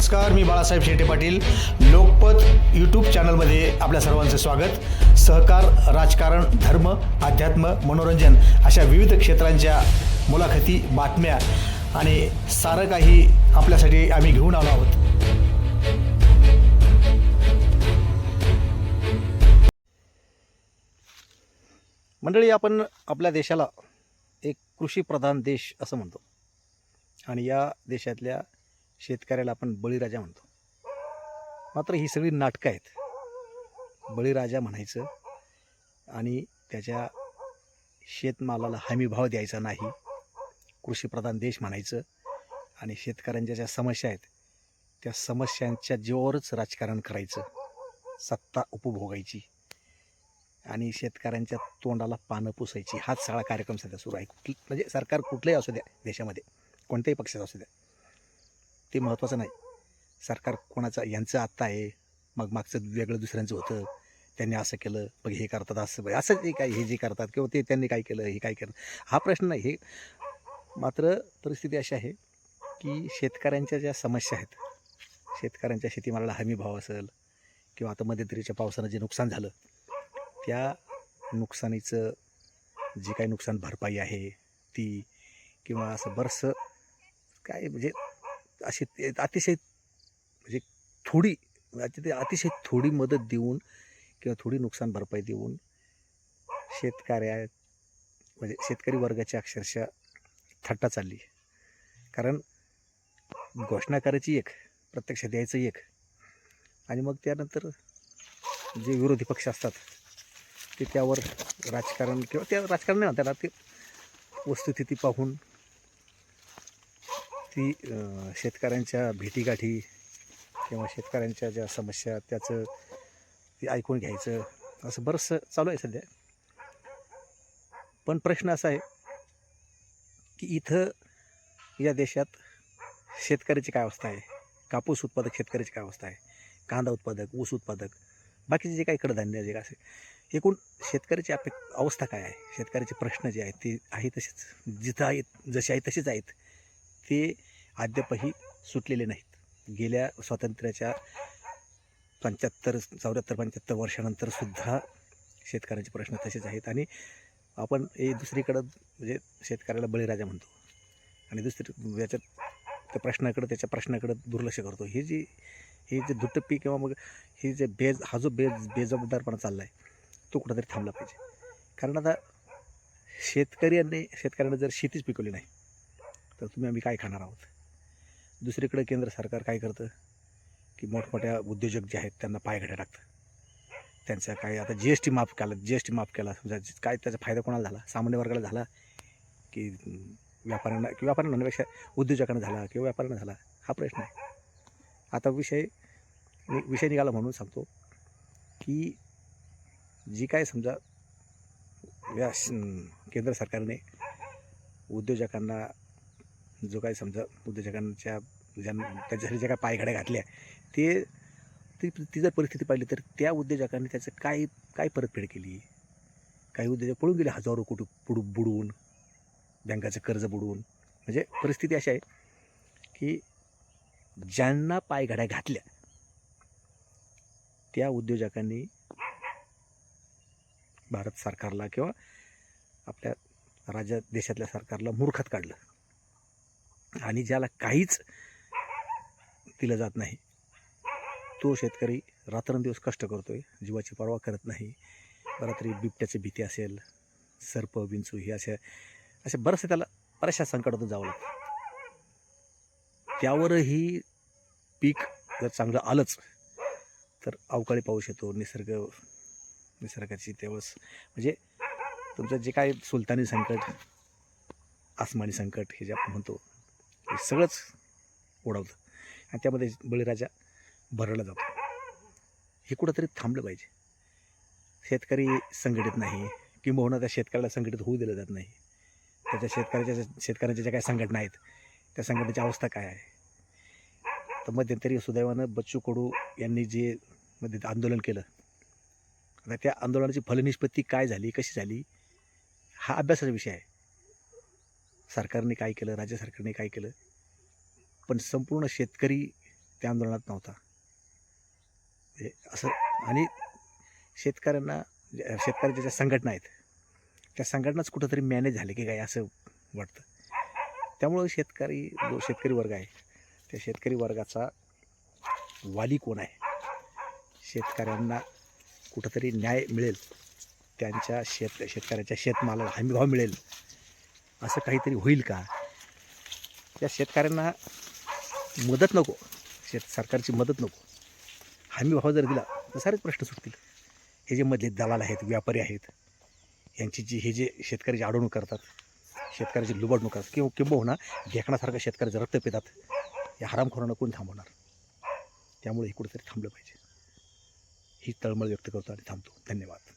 नमस्कार मी बाळासाहेब शेटे पाटील. लोकपत यूट्यूब चॅनलमध्ये आपल्या सर्वांचं स्वागत. सहकार राजकारण धर्म अध्यात्म मनोरंजन अशा विविध क्षेत्रांच्या मुलाखती बातम्या आणि सारं काही आपल्यासाठी आम्ही घेऊन आलो आहोत. मंडळी आपण आपल्या देशाला एक कृषीप्रधान देश असं म्हणतो. आणि या देशातल्या शेतकऱ्याला आपण बळीराजा म्हणतो. मात्र ही सगळी नाटकं आहेत. बळीराजा म्हणायचं आणि त्याच्या शेतमालाला हमी भाव द्यायचा नाही. कृषीप्रधान देश म्हणायचं आणि शेतकऱ्यांच्या ज्या समस्या आहेत त्या समस्यांच्या जीवावरच राजकारण करायचं. सत्ता उपभोगायची आणि शेतकऱ्यांच्या तोंडाला पानं पुसायची. हाच सगळा कार्यक्रम सध्या सुरू आहे. कुठली म्हणजे सरकार कुठलंही असू द्या देशामध्ये कोणत्याही पक्षात असू द्या. ते महत्त्वाचं नाही. सरकार कोणाचं यांचं आत्ता आहे. मग मागचं वेगळं दुसऱ्यांचं होतं. त्यांनी असं केलं मग हे करतात असं असं जे काय हे जे करतात किंवा ते त्यांनी काय केलं हे काय केलं. हा प्रश्न नाही. हे मात्र परिस्थिती अशी आहे की शेतकऱ्यांच्या ज्या समस्या आहेत शेतकऱ्यांच्या शेतीमालाला हमी भाव असेल किंवा आता मध्यंतरीच्या पावसानं जे नुकसान झालं त्या नुकसानीचं जे काही नुकसान भरपाई आहे ती किंवा असं बरंचसं काय म्हणजे अशी ते अतिशय म्हणजे थोडी म्हणजे अति- अतिशय थोडी मदत देऊन किंवा थोडी नुकसान भरपाई देऊन शेतकऱ्या म्हणजे शेतकरी वर्गाची अक्षरशः थट्टा चालली. कारण घोषणा करायची एक प्रत्यक्ष द्यायचं एक. आणि मग त्यानंतर जे विरोधी पक्ष असतात ते त्यावर राजकारण किंवा त्या राजकारण नाही म्हणतात ते वस्तुस्थिती पाहून ती शेतकऱ्यांच्या भेटीगाठी किंवा शेतकऱ्यांच्या ज्या समस्या त्याचं ते ऐकून घ्यायचं. असं बरंचसं चालू आहे सध्या. पण प्रश्न असा आहे की इथं या देशात शेतकऱ्याची काय अवस्था आहे? कापूस उत्पादक शेतकऱ्याची काय अवस्था आहे? कांदा उत्पादक ऊस उत्पादक बाकीचे जे काही कडधान्य जे काय असेल एकूण शेतकऱ्याची अपे अवस्था काय आहे? शेतकऱ्याचे प्रश्न जे आहेत ते आहे तसेच जिथं आहेत जसे आहेत तसेच आहेत ते अद्यापही सुटलेले नाहीत. गेल्या स्वातंत्र्याच्या पंच्याहत्तर चौऱ्याहत्तर पंच्याहत्तर वर्षानंतरसुद्धा शेतकऱ्यांचे प्रश्न तसेच आहेत आणि आपण हे दुसरीकडं म्हणजे शेतकऱ्याला बळीराजा म्हणतो. आणि दुसरी याच्यात त्या प्रश्नाकडं त्याच्या प्रश्नाकडं दुर्लक्ष करतो. हे जी हे जे दुटप्पी किंवा मग हे जे बेज हा जो बेज बेजबाबदारपणा चालला आहे तो कुठंतरी थांबला पाहिजे. कारण आता शेतकऱ्यांनी शेतकऱ्यांना जर शेतीच पिकवली नाही तर तुम्ही आम्ही काय खाणार आहोत? दुसरीकडे केंद्र सरकार काय करतं? की मोठमोठ्या उद्योजक जे आहेत त्यांना पायघड्या टाकतं. त्यांचा काय आता जी एस टी माफ केला जी एस टी माफ केला. समजा काय त्याचा फायदा कोणाला झाला? सामान्य वर्गाला झाला? की व्यापाऱ्यांना किंवा व्यापाऱ्यांना म्हणण्यापेक्षा उद्योजकांना झाला किंवा व्यापाऱ्यांना झाला? हा प्रश्न आहे. आता विषय विषय निघाला म्हणून सांगतो की जी काय समजा या श- केंद्र सरकारने उद्योजकांना जो काय समजा उद्योजकांच्या ज्या त्याच्यासाठी ज्या काय पायघड्या घातल्या ते ती ती जर परिस्थिती पाहिली तर त्या उद्योजकांनी त्याचं काय काय परतफेड केली? काही उद्योजक पळून गेले हजारो कोटी बुडू बुडवून बँकाचं कर्ज बुडवून. म्हणजे परिस्थिती अशी आहे की ज्यांना पायघड्या घातल्या त्या उद्योजकांनी भारत सरकारला किंवा आपल्या राज्या देशातल्या सरकारला मूर्खात काढलं. आणि ज्याला काहीच दिलं जात नाही. तो शेतकरी रात्रंदिवस कष्ट करतो आहे जीवाची पर्वा करत नाही. रात्री बिबट्याची भीती असेल सर्प विंचू हे अशा असे बरेचसे त्याला बऱ्याचशा संकटातून जावं लागतं. त्यावरही पीक जर चांगलं आलंच तर अवकाळी पाऊस येतो निसर्ग निसर्गाची तेवस म्हणजे तुमचं जे काय सुलतानी संकट आसमानी संकट हे जे आपण म्हणतो सगळंच ओढवतं. आणि त्यामध्ये बळीराजा भरला जातो. हे कुठंतरी थांबलं पाहिजे. शेतकरी संघटित नाही किंबहुना त्या शेतकऱ्याला संघटित होऊ दिलं जात नाही. त्याच्या शेतकऱ्याच्या शेतकऱ्यांच्या ज्या काही संघटना आहेत त्या संघटनेची अवस्था काय आहे? तर मध्यंतरी सुदैवानं बच्चू कडू यांनी जे मध्ये आंदोलन केलं आता त्या आंदोलनाची फलनिष्पत्ती काय झाली कशी झाली हा अभ्यासाचा विषय आहे. सरकारने काय केलं राज्य सरकारने काय केलं पण संपूर्ण शेतकरी त्या आंदोलनात नव्हता. हे असं आणि शेतकऱ्यांना म्हणजे शेतकरी शेतकऱ्याच्या ज्या संघटना आहेत त्या संघटनाच कुठंतरी मॅनेज झाले की काय असं वाटतं. त्यामुळं शेतकरी जो शेतकरी वर्ग आहे त्या शेतकरी वर्गाचा वाली कोण आहे? शेतकऱ्यांना कुठंतरी न्याय मिळेल. त्यांच्या शेत शेतकऱ्याच्या शेतमालाला हमीभाव मिळेल. असं काहीतरी होईल का? त्या शेतकऱ्यांना मदत नको. शेत सरकारची मदत नको. हमी भाव जर दिला तर सारेच प्रश्न सुटतील. हे जे मधले दलाल आहेत व्यापारी आहेत यांची जी हे जे शेतकऱ्याची अडवणूक करतात शेतकऱ्याची लुबाडणूक करतात किंवा किंबहुना ढेकणासारखं शेतकऱ्याचं रक्त पितात या हरामखोरांना कोण थांबवणार? त्यामुळे हे कुठेतरी थांबलं पाहिजे. ही तळमळ व्यक्त करतो आणि थांबतो. धन्यवाद.